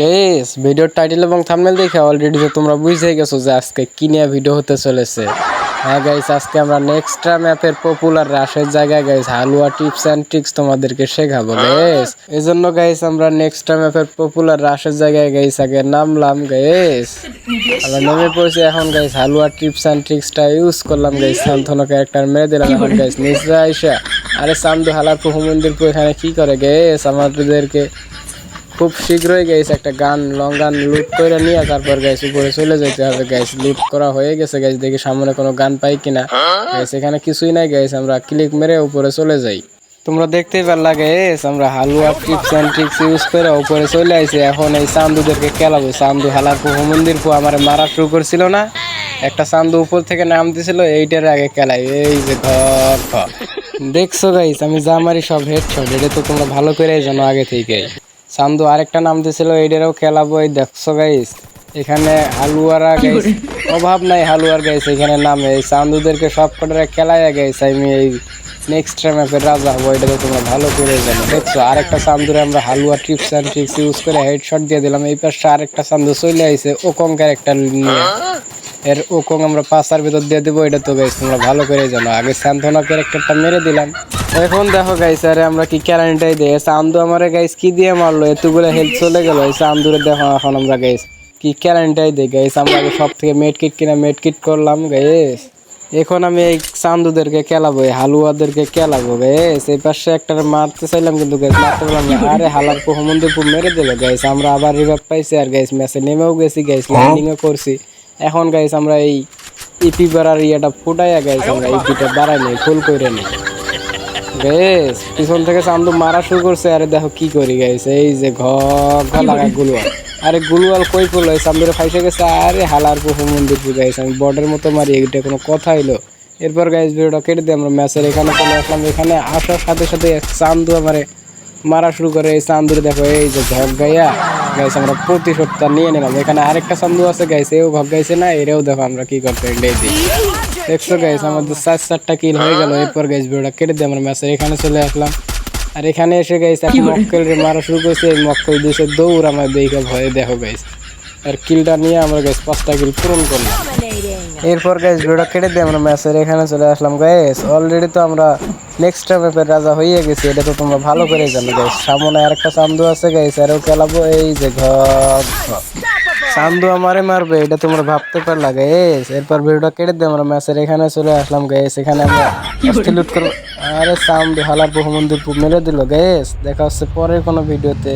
Guess ভিডিওর title এবং thumbnail দেখে অলরেডি তো তোমরা বুঝে গেছো যে আজকে কি নিয়ে ভিডিও হতে চলেছে। হ্যাঁ গাইস আজকে আমরা নেক্সট্রা ম্যাপের পপুলার রাশের জায়গায় গাইস হালুয়া টিপস অ্যান্ড ট্রিক্স তোমাদেরকে শেখাবো গাইস এই জন্য গাইস আমরা নেক্সট্রা ম্যাপের পপুলার রাশের জায়গায় গাইস আগে নামলাম গাইস আমরা নেমে পড়ছি এখন গাইস হালুয়া টিপস অ্যান্ড ট্রিক্সটা ইউজ করলাম গাইস শান্তনু ক্যারেক্টার মেরে দিলাম এখন গাইস নিচে আইসা। আরে সামদু হালার প্রভু মন্দির এখানে কি করে গেস আমাদেরকে খুব শীঘ্রই গাইস একটা গান লং গান লুট করে নিয়ে তারপর গাইস উপরে চলে যেতে হবে। গাইস লুট করা হয়ে গেছে গাইস দেখি সামনে কোনো গান পাই কিনা। গাইস এখানে কিছুই নাই গাইস আমরা ক্লিক মেরে উপরে চলে যাই। তোমরা দেখতেই পারলা গাইস আমরা হালুয়া টিপস অ্যান্ড ট্রিক্স ইউজ করে উপরে চলে আইছি। এখন এই চান্দুদেরকে খেলাবো। চান্দু হালার প্রভু মন্দির পু আমার মারা শুরু করছিল না? একটা চান্দু উপর থেকে নাম দিছিল, এইটার আগে খেলাই। এই যে ঘর দেখছ গাইস আমি যা মারি সব হেডশট এটা তো তোমরা ভালো করে জানো আগে থেকেই। চান্দু আরেকটা নাম দিছিল এইটারও খেলাবো এই দেখছ গাইস এখানে হালুয়ারা গাইস অভাব নাই হালুয়ার গাইস এখানে নামে। এই চান্দুদেরকে সব কটারে খেলায় গাইস আমি এই নেক্সট ম্যাপের রাজা হব এটা তো তোমরা ভালো করে জানো। দেখছ, আরেকটা চান্দুরে আমরা হালুয়া ট্রিপস অ্যান্ড ট্রিক্স ইউজ করে হেডশট দিয়ে দিলাম। এই পাশে আরেকটা চান্দু চলে আইছে ওকং ক্যারেক্টার নিয়ে। এর ওকং আমরা পাঁচার ভিতর দিয়ে দেবো, এটা তো গাইস তোমরা ভালো করে জানো। আগে স্যান্থনা ক্যারেক্টারটা মেরে দিলাম। এখন দেখো গাইস আরে আমরা কি ক্যারেন্টাই দেয় চান্দু আমার গাইস কি দিয়ে মারলো? এতগুলো হেল্প চলে গেল। এই চান্দুরে দেখো এখন আমরা গাইস কি ক্যারেন্টাই দেই? গাইস আমরা সব থেকে মেড কিট কিনা মেড কিট করলাম গাইস এখন আমি এই চান্দুদেরকে খেলাবো এই হালুয়াদেরকে খেলাবো গাইস এই পাশে একটা মারতে চাইলাম কিন্তু মারতে পারলাম না। আরে হালার প্রহমন্দির মেরে দিল গাইস আমরা আবার রিভাইভ পাইছি আর গাইস ম্যাচে নেমেও গেছি গাইস ল্যান্ডিংও করছি। এখন গাইস আমরা এই ইপি বাড়ার ইয়েটা ফুটাইয়া গাইস আমরা ইপিটা বাড়াই নেই ফুল করে নেই। গাইস পিছন থেকে চান্দু মারা শুরু করছে। আরে দেখো কি করি গাইস এই যে ঘর ঘর লাগা গুলুয়াল আরে গুলুয়াল কই পড়ল চান্দুরে ফাইসে গেছে। আরে হালার বহু মন্দির গাইস আমি বর্ডের মতো মারি এটা কোনো কথা হইল। এরপর গাইস ভিডিওটা কেটে দিয়ে আমরা ম্যাচের এখানে চলে আসলাম। এখানে আসার সাথে সাথে চান্দু আমারে মারা শুরু করে। এই চান্দুরে দেখো, এই যে ঝক গাইয়া গাইছে আমরা প্রতিশোধটা নিয়ে নিলাম। এখানে আরেকটা চান্দু আছে গাইছে এও ভগ গাইছে না, এরেও দেখো আমরা কি করতে লেই দিই। দেখছ গাইস আমাদের চার চারটা কিল হয়ে গেল। এরপর গাইস ভিডিওটা কেটে দিয়ে আমরা ম্যাচের এখানে চলে আসলাম। আর এখানে এসে এক মক্কেল রে মারা শুরু করছে। এই মক্কেল দিয়েছে দৌড় আমার দেখে ভয়ে দেখো গাইস আর কিলটা নিয়ে আমরা গাইস পাঁচটা কিল পূরণ করলাম। এরপর গাইস ভিডিওটা কেটে দিয়ে আমরা ম্যাচের এখানে চলে আসলাম গাইস অলরেডি তো আমরা নেক্সট ম্যাপের রাজা হয়ে গেছি এটা তো তোমরা ভালো করে জানো গাইস সামনে আরেকটা চান্দু আছে গাইস আরও খেলাবো এই যে ঘর। ঘর। চান্দু আমারে মারবে এটা তোমরা ভাবতে পারলা গাইস এরপর ভিডিওটা কেটে দিয়ে আমরা ম্যাচের এখানে চলে আসলাম গাইস এখানে আমরা লুট করব। আরে চান্দু হালার বহুমন্দির মেরে দিল গেস দেখা হচ্ছে পরের কোনো ভিডিওতে।